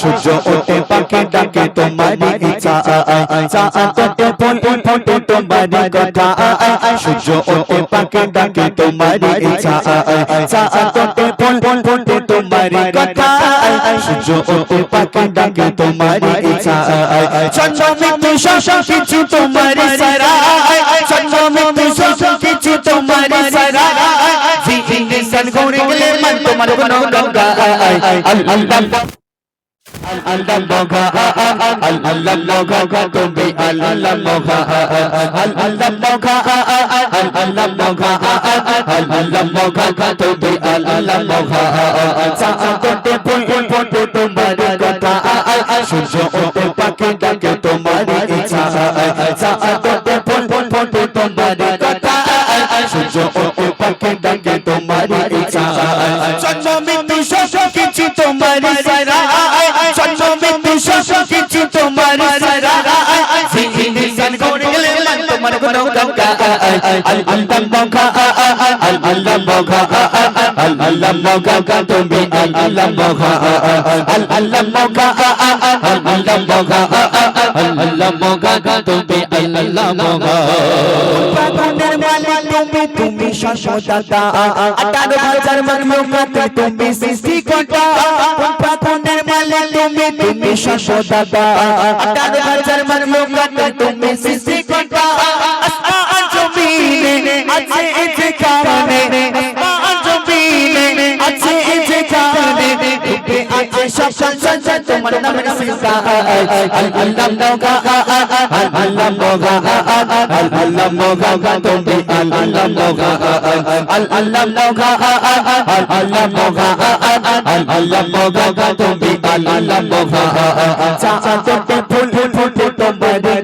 সূর্য ওঠে পাখি ডাকে তোমারি ইচ্ছা চাঁদ ওঠে ফুল ফোটে তোমারি কথা সূর্য ওঠে পাখি ডাকে তোমারি ইচ্ছা চাঁদ ওঠে ফুল ফোটে তোমারি কথা সূর্য ওঠে পাখি ডাকে তোমারি ইচ্ছা চন্দ্রমে তুষার সব কিছু তোমারি সারা চন্দ্রমে তুষার সব কিছু তোমারি সারা জিন্দিগি ঘুরে গেলে মন তোমার কোনো গঙ্গা আল্লাহ Allah moga Allah moga tumbi Allah moga Allah moga Allah moga Allah moga tumbi Allah moga চাঁদতে ফুল ফোটে তোমার কথা সূর্য ওঠে পাখি ডাকে তোমার ইচ্ছা চাঁদতে ফুল ফোটে তোমার কথা সূর্য ওঠে পাখি ডাকে তোমার ইচ্ছা চন্দ্র মৃত্যু সব কিছু তোমার সারা মন তোমার কোনো গঙ্গা আল্লাহ মগা আল্লাহ মগা আল্লাহ মগা কা তুমি আল্লাহ মগা আল্লাহ মগা আল্লাহ মগা আল্লাহ মগা কা তুমি আল্লাহ মগা তুমি তুমি শাশ্বতা আঠারো হাজার মানবতাতে তুমি সৃষ্টি কর্তা পাগনের মালিক তুমি তুমি হাজার মানবতাতে তুমি সৃষ্টি কর্তা আসমান জমিনে আছে যে কারণে আসমান জমিনে আছে যে কারণে রূপে আছে সব সংসার তোমার নামে সিজদা আল্লাহ মোগা আল্লাহ মোগা আল্লাহ মোগা তুমি আল্লাহ মোগা আল্লাহ মোগা আল্লাহ মোগা আল্লাহ মোগা তুমি আল্লাহ মোগা চাঁদতে ফুল ফুটে তোমার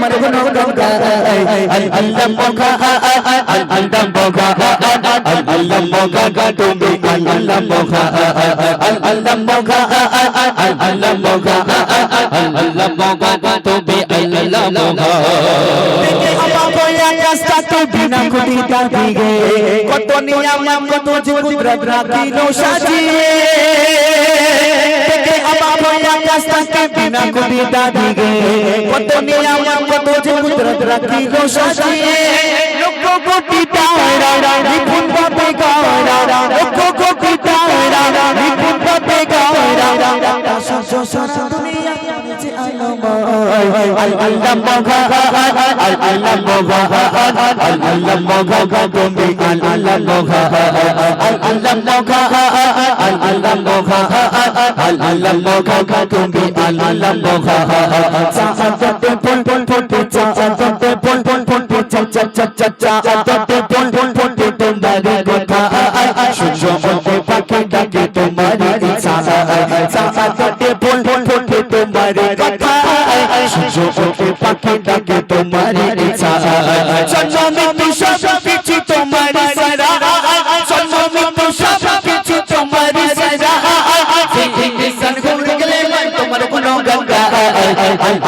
গেলে মন গঙ্গা আল্লাহ মোগা আল্লাহ মোগা আল্লাহ মোগা তুমি আল্লাহ মোগা আল্লাহ মোগা আল্লাহ মোগা আল্লাহ মোগা তুমি আল্লাহ মোগা বিনা কুটি দাবিগে কত নিয়াম কত কুদরত রাখিলো সাজিয়ে বিনা কুটি দাবিগে কত নিয়াম কত কুদরত রাখিলো সাজিয়ে। লক্ষ কোটি তারা নিপুণ ভাবে গারা লক্ষ কোটি তারা বিপুল ভাবে গারা সারা দুনিয়া যে আল্লাহ মোগা আল্লাহ মোগা আল্লাহ মোগা তুমি আল্লাহ মোগা আল্লাহ মোগা আল্লাহ মোগা আল্লাহ মোগা তুমি আল্লাহ মোগা চাঁদতে ফুল ফুল ফুটে চাঁদতে ফুল ফুল ফুটে চা চা চা চা চাঁদতে ফুল ফুল ফুটে তোমার কথা সূর্য পাখি ডাকে পাখি ডাকে তোমার জন্ম সব কিছু তোমার সারা। জন্ম সব কিছু তোমার সারা। তোমার কোনো গঙ্গা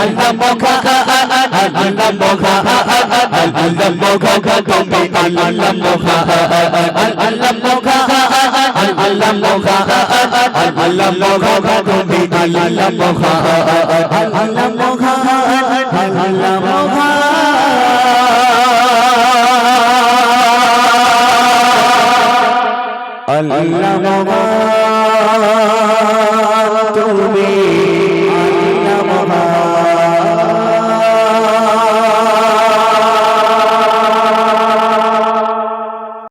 আল্লাহ মোগা আল্লাহ মোগা আল্লাহ মোগা তুমি আল্লাহ মোগা আল্লাহ মোগা আল্লাহ মোগা আল্লাহ মোগা তুমি আল্লাহ মোগা আল্লাহ মোগা আল্লাহ মোগা আল্লাহ মোগা